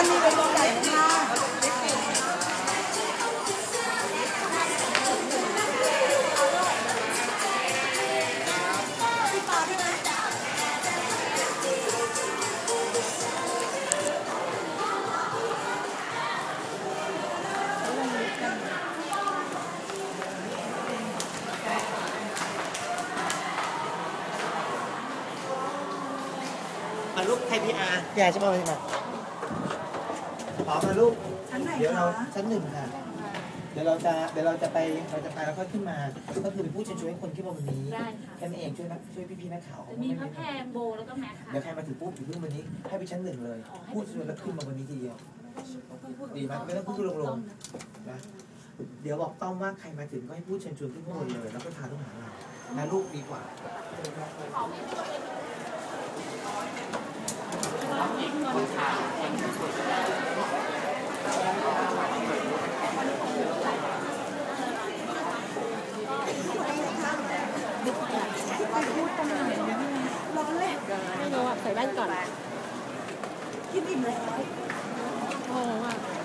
อนนี้เป็นใหญ่มากลูกไทยพีอาร์ยายจะมาไหมมาพร้ อมนะลูก ชั้นไหนเดี๋ยวเราคะชั้นหนึ่งค่ะ เดี๋ยวเราจะเดี๋ยวเราจะไปเราจะไปแล้วก็ขึ้นมา ก็คือเป็นผู้เชิญชวนให้คนขึ้นมาวันนี้ได้ค่ะ แค่นั้นเองช่วยนักช่วยพี่ๆนักข่าวจะมีพระแพงโบแล้วก็แม็กค่ะ เดี๋ยวใครมาถึงปุ๊บอยู่ขึ้นวันนี้ ให้ไปชั้นหนึ่งเลย พูดชวนแล้วขึ้นมาวันนี้ทีเดียว ดีไหมไม่ต้องพูดลงๆนะ เดี๋ยวบอกต้อมว่าใครมาถึงก็ให้พูดเชิญชวนขึ้นข้างบนเลย แล้วก็ทาต้องหาเรานะลูกดีกว่า ร้อนเลยไม่รู้อะใส่แว่นก่อน กินอิ่มแล้วโอ้โห